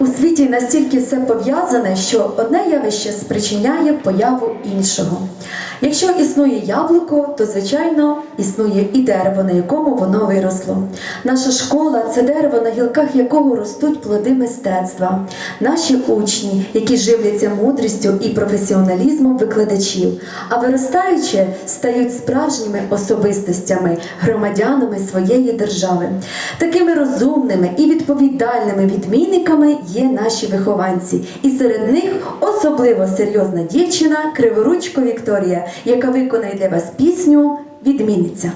У світі настільки все пов'язане, що одне явище спричиняє появу іншого. Якщо існує яблуко, то звичайно існує і дерево, на якому воно виросло. Наша школа це дерево, на гілках якого ростуть плоди мистецтва. Наші учні, які живляться мудрістю і професіоналізмом викладачів, а виростаючи, стають справжніми особистостями, громадянами своєї держави. Такими розумними і відповідальними відмінниками є наші вихованці, і серед них особливо серйозна дівчина Криворучко Вікторія, яка виконає для вас пісню Відмінниця.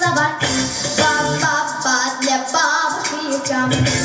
собаки, папа, па для бабушки и